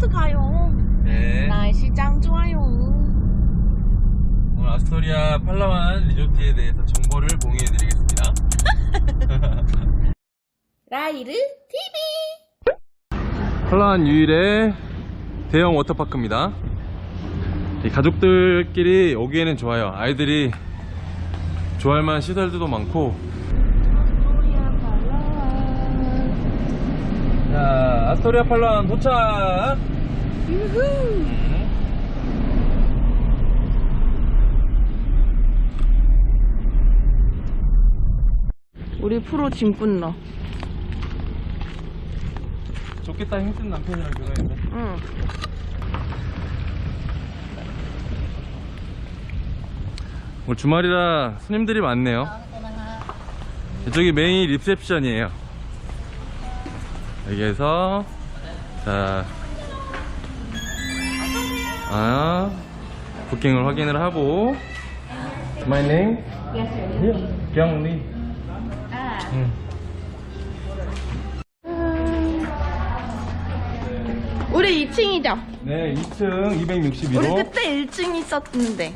리조트 가요. 네. 날씨 짱 좋아요. 오늘 아스토리아 팔라완 리조트에 대해서 정보를 공유해드리겠습니다. 라이르 TV. 팔라완 유일의 대형 워터파크입니다. 이 가족들끼리 오기에는 좋아요. 아이들이 좋아할 만한 시설들도 많고. 자, 아스토리아 팔라완 도착! 유후. 우리 프로 짐꾼러. 좋겠다 힘쓴 남편이랑 결혼했네. 응. 오늘 주말이라 손님들이 많네요. 이쪽이 메인 리셉션이에요. 여기에서 자, 아, 부킹을 확인을 하고 My name? Yeah. 경리. 응. 우리 2층이죠? 네, 2층 우리 262로. 그때 1층 있었는데.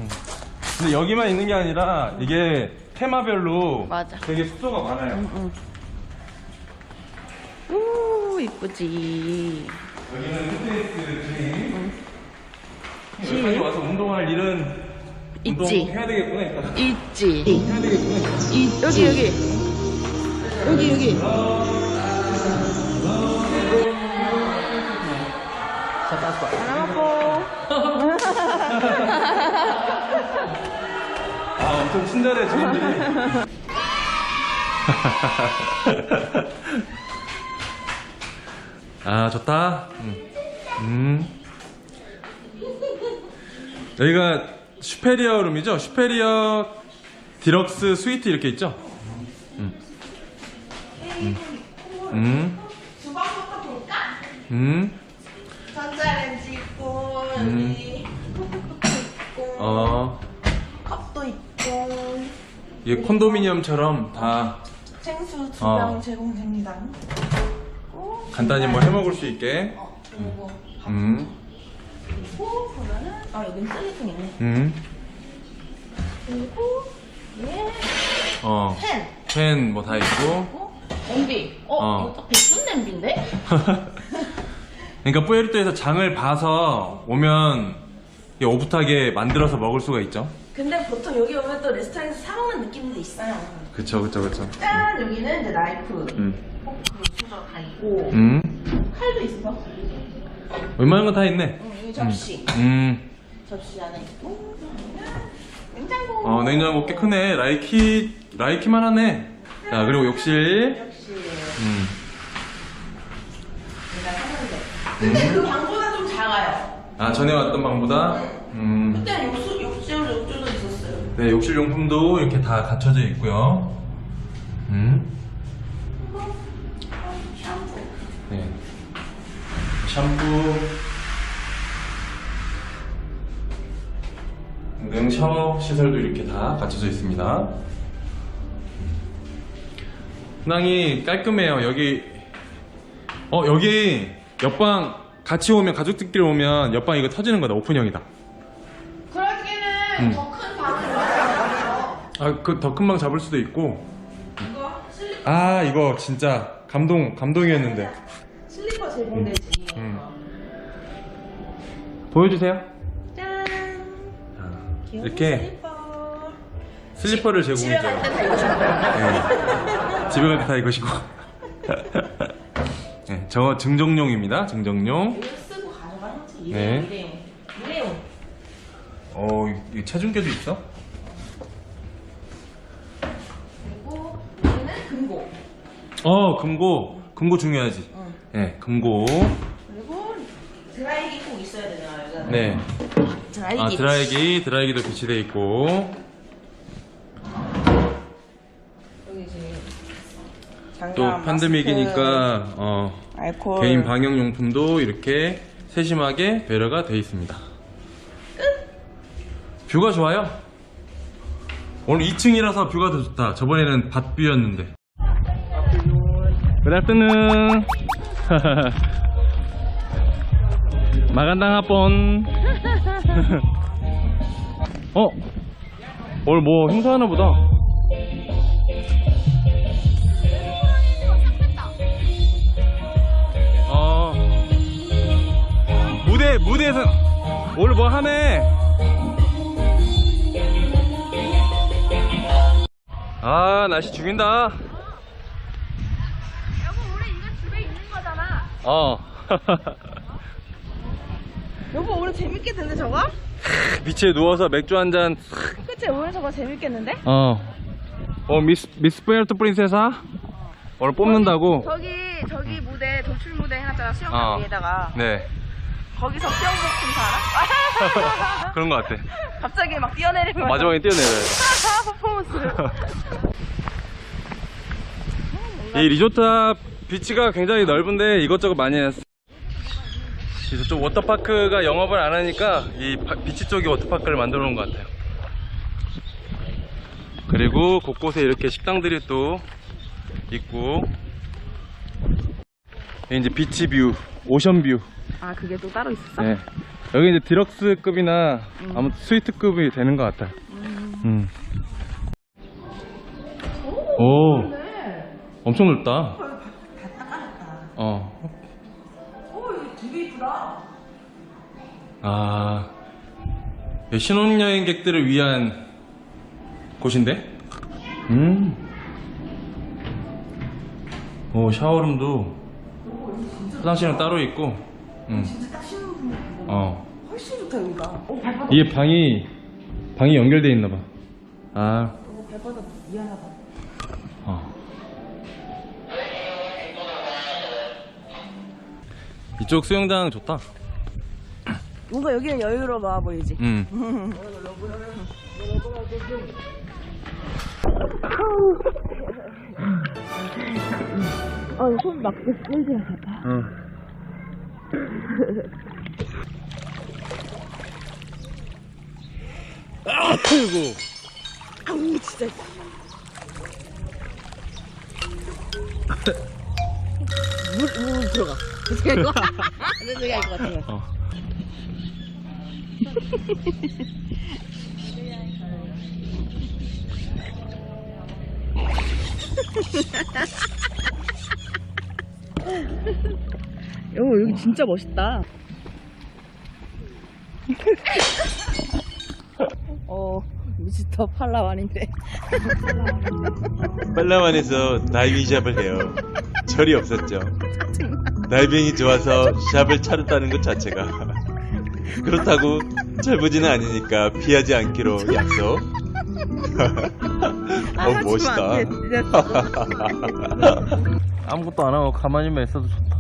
근데 여기만 있는 게 아니라 이게 테마별로 맞아. 되게 숙소가 많아요. 응. 오, 이쁘지. 여기는 피트니스 짐. 짐. 여기까지 와서 운동할 일은 있지. 운동 해야 되겠구나 이따가. 있지. 해야 되겠구나. 이, 여기, 여기. 여기, 여기. 하나 먹고. 아 엄청 친절해 직원들이. 아 좋다. 음. 음. 여기가 슈페리어 룸이죠? 슈페리어 디럭스 스위트 이렇게 있죠? 음. 음. 음. 주방부터 볼까? 음. 전자레인지 있고, 음. 여기 컵도 있고, 어. 컵도 있고, 이게 콘도미니엄처럼 다 생수 두 어. 병 제공됩니다. 간단히 뭐 해먹을 수 있게. 어, 그리고 음. 그리고 보면은 아 여기 쓰리통 있네. 음. 그리고 얘 어. 펜. 펜 뭐 다 있고. 그리고 냄비. 어, 어. 이거 딱 백순 냄비인데? 그러니까 뿌에르토에서 장을 봐서 오면 이게 오붓하게 만들어서 먹을 수가 있죠. 근데 보통 여기 오면 또 레스토랑에서 사 먹는 느낌도 있어요. 그쵸, 그쵸, 그쵸. 짠 여기는 이제 나이프, 음. 수저 다 있고 음. 칼도 있어. 웬만한 건 다 있네. 응, 여기 접시. 음. 접시 안에 있고 냉장고. 어, 냉장고 꽤 크네. 라이키, 라이키만 하네. 자, 그리고 욕실. 역시 음. 내가 샀는데. 근데 그 방보다 좀 작아요. 아, 전에 왔던 방보다. 음. 그때 욕실 욕실 욕조도 있었어요. 네, 욕실 용품도 이렇게 다 갖춰져 있고요. 음. 샴푸. 네. 샴푸. 등 샤워 시설도 이렇게 다 갖춰져 있습니다. 상당히 깔끔해요. 여기, 어, 여기 옆방 같이 오면, 가족들끼리 오면 옆방 이거 터지는 거다. 오픈형이다. 그럴 때는 음. 더큰 방을 만들어요. 아, 그 더 큰 방 잡을 수도 있고. 이거 슬리, 아, 이거 진짜 감동, 감동이었는데. 슬리퍼 제공되지. 음. 보여주세요. 짠. 이렇게 슬리퍼. 집에 제공해줘요. 네. 집에 갈 때 다 입으시고. 네, 저 증정용입니다. 증정용. 쓰고 가져가는 거지. 네. 일회용. 일회용. 어, 이 체중계도 있어? 그리고 여기는 금고. 어, 금고. 금고 중요하지. 응. 네, 금고. 그리고 드라이기 꼭 있어야. 여자는. 네. 드라이기. 아, 드라이기, 드라이기도 비치돼 있고. 여기 지금 또 팬데믹이니까 어, 알콜. 개인 방역 용품도 이렇게 세심하게 배려가 돼 있습니다. 뷰가 좋아요. 오늘 2층이라서 뷰가 더 좋다. 저번에는 밭뷰였는데. Good afternoon. 마간당 합본. 어? 오늘 뭐 행사하나 보다. 어. 무대, 무대에서 오늘 뭐 하네. 아, 날씨 죽인다. 여보 우리 이거 집에 있는 거잖아. 어. 여보 오늘 재밌겠는데 저거? 빛에 누워서 맥주 한 잔. 그치 오늘 저거 재밌겠는데? 어. 어, 미스, 미스 푸에르토 프린세사? 오늘 뽑는다고? 저기 저기 무대 돌출 무대 해놨잖아 수영장 어. 위에다가 네. 거기서 수영복 좀 사라? 그런 것 같아. 갑자기 막 뛰어내리면 마지막에 뛰어내려요. 퍼포먼스. 이 리조트 앞 비치가 굉장히 넓은데 이것저것 많이 했어. 저쪽 워터파크가 영업을 안 하니까 이 바- 비치 쪽에 워터파크를 만들어 놓은 것 같아요. 그리고 곳곳에 이렇게 식당들이 또 있고 이제 비치 뷰, 오션 뷰. 아 그게 또 따로 있었어? 네. 여기 이제 디럭스급이나 아무튼 스위트급이 되는 것 같아요. 음. 오, 엄청 넓다. 어. 아, 여기 신혼여행객들을 위한 곳인데? 음. 오, 샤워룸도 화장실은 따로 있고. 음. 진짜 딱 신혼분들 어. 훨씬 좋다 여기가. 어 발바닥. 이게 방이 방이 연결돼 있나 봐. 아. 어, 발바닥 미안하다. 어. 이쪽 수영장 좋다. 뭔가 여기는 여유로워 보이지? 음. 어손막 끌지 않았다. 어. 아이고. 아우 진짜. 물, 물 들어가. 어떻게 할 거야? 어떻게 할것 같아. 어. 여보 여기 진짜 멋있다. 어 미스터 팔라완인데. 빨라완에서 다이빙 샵을 해요. 철이 없었죠. 다이빙이 좋아서 샵을 차렸다는 것 자체가. 그렇다고 철부지는 아니니까 피하지 않기로 약속. 어, 멋있다. 아무것도 안 하고 가만히만 있어도 좋다.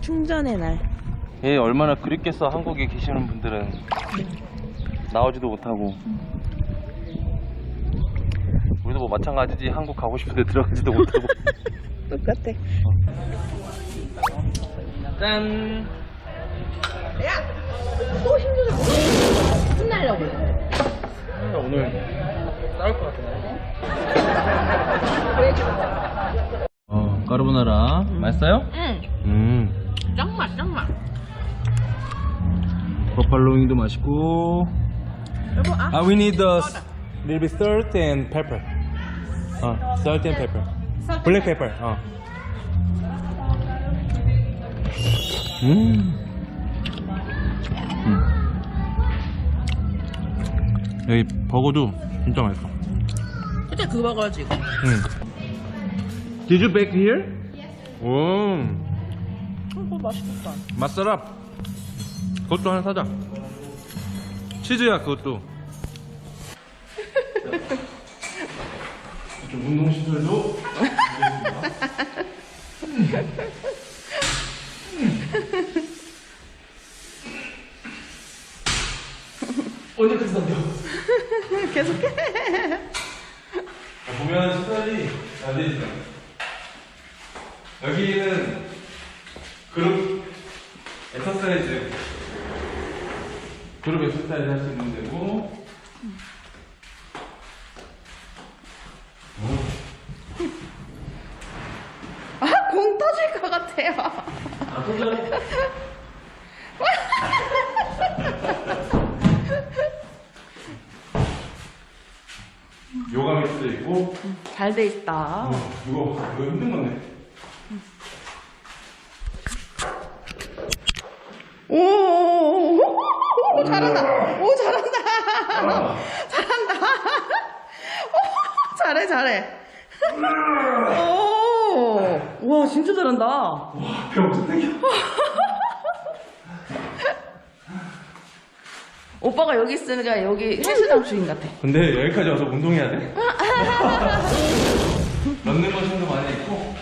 충전의 날. 얘 얼마나 그립겠어 한국에 계시는 분들은 나오지도 못하고 우리도 뭐 마찬가지지 한국 가고 싶은데 들어가지도 못하고 똑같아. 짠 신나려고. 오늘 싸울 것 같은데 어 까르보나라 맛있어요? 응. 음 짱맛 짱맛. 버팔로잉도 맛있고 여보 아. Ah, we need the s- little bit salt and pepper. 어, salt and pepper. Black pepper. 어. 음. 음. 여기 버거도 진짜 맛있어. 그때 그 먹어야지 이거. 음. Did you bake here? Yes. 오, 이거 맛있겠다. 맛살랍. 그것도 하나 사자. 치즈야 그것도. 좀 운동 시설도. 언제까지 산대요? 계속해. 보면 시설이 잘돼 있어. 여기는 그룹 엑서사이즈 그룹 엑서사이즈 할 수 있는 데고 아, 공 터질 것 같아요. 요가 매 트도 있고 잘 돼 있다. 이거 이거 힘든 건데. 오, 오, 오, 오, 잘한다. 오, 잘한다. 잘한다. 오, 잘해, 잘해. 오, 와, 진짜 잘한다. 배 엄청 땡겨. 오빠가 여기 있으니까 여기 헬스장 주인 같아. 근데 여기까지 와서 운동해야 돼? 런닝머신도 많이 있고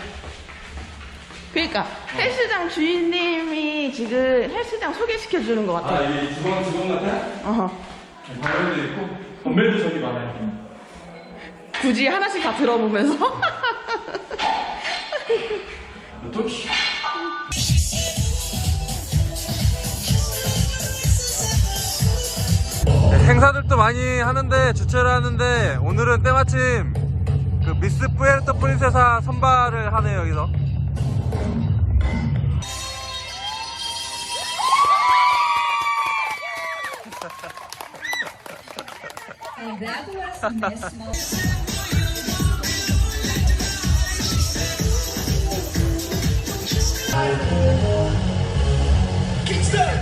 그러니까 헬스장 주인님이 지금 헬스장 소개시켜 주는 것 같아. 아이 직원 직원 같아? 어허. 바벨도 있고 덤벨도 저기 많아요 굳이 하나씩 다 들어보면서. 또 행사들도 많이 하는데 주최를 하는데 오늘은 때마침 그 미스 뿌에르토 프린세사 선발을 하네요 여기서.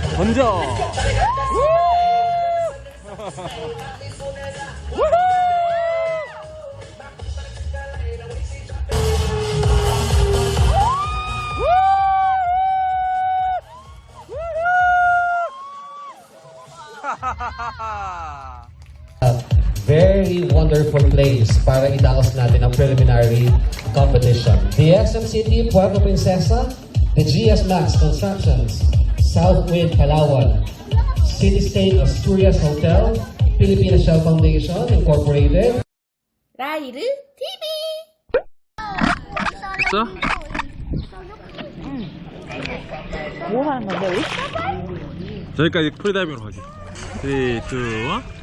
던져 very wonderful place para itaos natin ang preliminary competition. The SM City, Puerto Princesa, the GS Max Constructions, Southwind Palawan, City State Asturias Hotel, Filipina Shell Foundation Incorporated, 라이르 TV. 됐어? 뭐 하는 건데, 우리? 저기까지 프리다이빙으로 가기 3, 2, 1